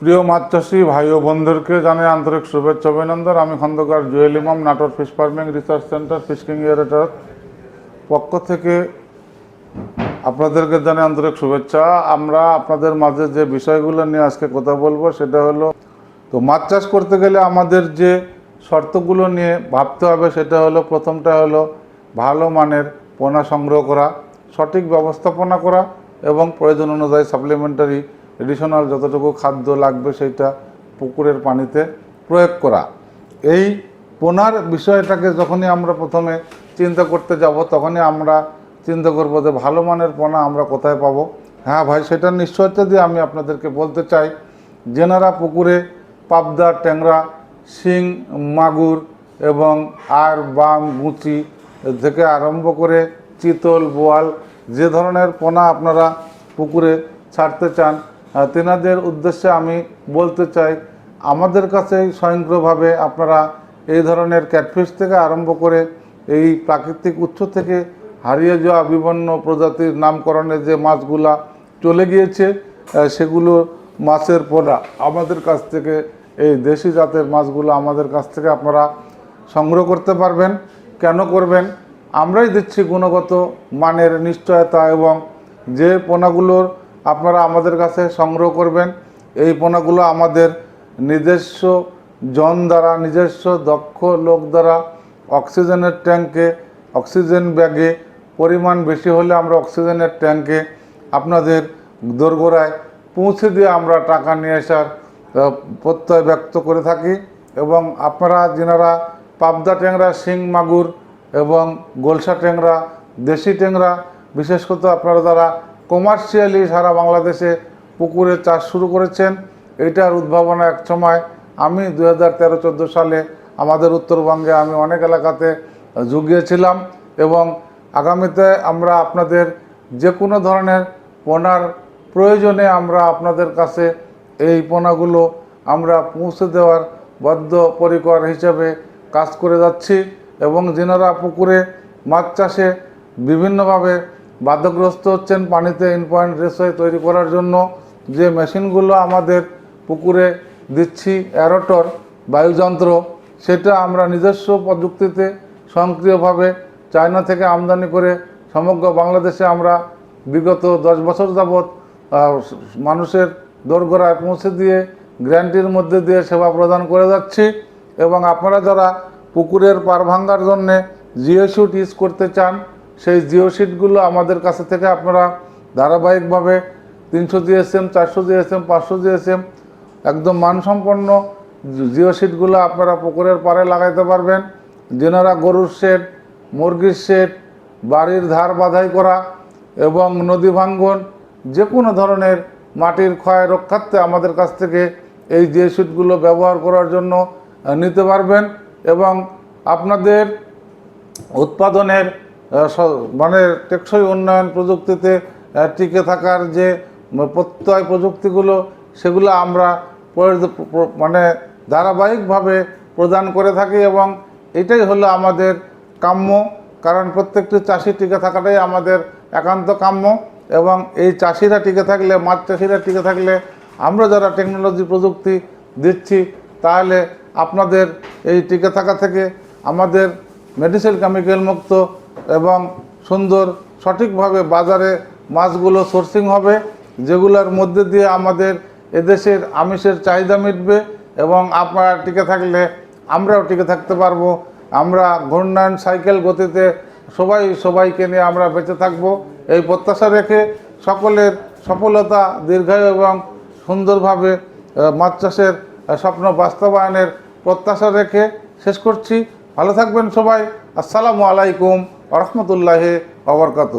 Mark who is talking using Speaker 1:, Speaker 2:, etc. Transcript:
Speaker 1: প্রিয় চাষি ভাই ও বন্ধুদেরকে জানাই আন্তরিক শুভেচ্ছা, অভিনন্দন। আমি Khandakar Jewel Imam, Natore fish farming research centre Fish King এরিটার পক্ষ থেকে আপনাদেরকে জানাই আন্তরিক শুভেচ্ছা। আমরা আপনাদের মাঝে যে বিষয়গুলো নিয়ে আজকে কথা বলব, সেটা হলো, তো মাছ চাষ করতে গেলে আমাদের যে শর্তগুলো নিয়ে ভাবতে হবে, সেটা হলো, প্রথমটা হলো, ভালো মানের পোনা সংগ্রহ করা, সঠিক ব্যবস্থাপনা করা এবং প্রয়োজন অনুযায়ী সাপ্লিমেন্টারি এডিশনাল যতটুকু খাদ্য লাগবে সেইটা পুকুরের পানিতে প্রয়োগ করা। এই পোনার বিষয়টাকে যখনই আমরা প্রথমে চিন্তা করতে যাব, তখনই আমরা চিন্তা করব যে ভালো মানের পোনা আমরা কোথায় পাবো। হ্যাঁ ভাই, সেটার নিশ্চয়তা দিয়ে আমি আপনাদেরকে বলতে চাই, যেনারা পুকুরে পাবদা, ট্যাংরা, শিং, মাগুর এবং আর, বাম, মুচি থেকে আরম্ভ করে চিতল, বোয়াল যে ধরনের পোনা আপনারা পুকুরে ছাড়তে চান তেনাদের উদ্দেশ্যে আমি বলতে চাই, আমাদের কাছে স্বয়ংক্রিয়ভাবে আপনারা এই ধরনের ক্যাটফিশ থেকে আরম্ভ করে এই প্রাকৃতিক উৎস থেকে হারিয়ে যাওয়া বিভিন্ন প্রজাতির নামকরণে যে মাছগুলা চলে গিয়েছে সেগুলো মাছের পোনা আমাদের কাছ থেকে, এই দেশি জাতের মাছগুলো আমাদের কাছ থেকে আপনারা সংগ্রহ করতে পারবেন। কেন করবেন? আমরাই দিচ্ছি গুণগত মানের নিশ্চয়তা এবং যে পোনাগুলোর আপনারা আমাদের কাছে সংগ্রহ করবেন। এই পোনাগুলো আমাদের নিজস্ব জন দ্বারা, নিজস্ব দক্ষ লোক দ্বারা অক্সিজেনের ট্যাঙ্কে অক্সিজেন ব্যাগে পরিমাণ বেশি হলে আমরা অক্সিজেনের ট্যাঙ্কে আপনাদের দোরগোড়ায় পৌঁছে দিয়ে আমরা টাকা নিয়ে আসার প্রত্যয় ব্যক্ত করে থাকি এবং আপনারা যেনারা পাবদা ট্যাংরা, শিং মাগুর এবং গোলসা ট্যাংরা, দেশি ট্যাংরা, বিশেষ করে আপনারা যারা কমার্শিয়ালি সারা বাংলাদেশে পুকুরে চাষ শুরু করেছেন। এটার উদ্ভাবনা এক সময় আমি দু হাজার তেরো সালে আমাদের উত্তরবঙ্গে আমি অনেক এলাকাতে জুগিয়েছিলাম এবং আগামীতে আমরা আপনাদের যে কোনো ধরনের পোনার প্রয়োজনে আমরা আপনাদের কাছে এই পোনাগুলো আমরা পৌঁছে দেওয়ার বদ্ধ পরিকর হিসেবে কাজ করে যাচ্ছি এবং যেনারা পুকুরে মাছ চাষে বিভিন্নভাবে বাধাগ্রস্ত হচ্ছেন পানিতে ইনপয়েন্ট রেসওয়ে তৈরি করার জন্য। যে মেশিনগুলো আমাদের পুকুরে দিচ্ছি, অ্যারোটর, বায়ুযন্ত্র, সেটা আমরা নিজস্ব প্রযুক্তিতে স্বয়ংক্রিয়ভাবে চায়না থেকে আমদানি করে সমগ্র বাংলাদেশে আমরা বিগত দশ বছর যাবৎ মানুষের দোরগোড়ায় পৌঁছে দিয়ে, গ্যারান্টির মধ্যে দিয়ে সেবা প্রদান করে যাচ্ছি। এবং আপনারা যারা পুকুরের পার ভাঙ্গার জন্যে জিও শুট ইউজ করতে চান সেই জিও শিটগুলো আমাদের কাছে থেকে আপনারা ধারাবাহিকভাবে তিনশো জিএসএম, চারশো জিএসএম, পাঁচশো জিএসএম একদম মানসম্পন্ন জিও শিটগুলো আপনারা পুকুরের পাড়ে লাগাইতে পারবেন। যেনারা গরুর শেড মুরগির শেড বাড়ির ধার বাধাই করা এবং নদী ভাঙ্গন যে কোনো ধরনের মাটির ক্ষয় রক্ষার্থে আমাদের কাছ থেকে এই জিও শিটগুলো ব্যবহার করার জন্য নিতে পারবেন এবং আপনাদের উৎপাদনের মানে টেকসই উন্নয়ন প্রযুক্তিতে টিকে থাকার যে প্রত্যয় প্রযুক্তিগুলো, সেগুলো আমরা মানে ধারাবাহিকভাবে প্রদান করে থাকি এবং এটাই হলো আমাদের কাম্য, কারণ প্রত্যেকটি চাষি টিকে থাকাটাই আমাদের একান্ত কাম্য এবং এই চাষিরা টিকে থাকলে, মাছ চাষিরা টিকে থাকলে, আমরা যারা টেকনোলজি প্রযুক্তি দিচ্ছি, তাহলে আপনাদের এই টিকে থাকা থেকে আমাদের মেডিসিন কেমিক্যাল মুক্ত এবং সুন্দর সঠিকভাবে বাজারে মাছগুলো সোর্সিং হবে, যেগুলোর মধ্যে দিয়ে আমাদের এদেশের আমিষের চাহিদা মিটবে এবং আপনারা টিকে থাকলে আমরাও টিকে থাকতে পারব। আমরা ঘূর্ণায়ন সাইকেল গতিতে সবাই সবাইকে নিয়ে আমরা বেঁচে থাকব। এই প্রত্যাশা রেখে সকলের সফলতা দীর্ঘায়ু এবং সুন্দরভাবে মাছ চাষের স্বপ্ন বাস্তবায়নের প্রত্যাশা রেখে শেষ করছি। ভালো থাকবেন সবাই। আসসালামু আলাইকুম। রহমতুল্লাহ আবরকাত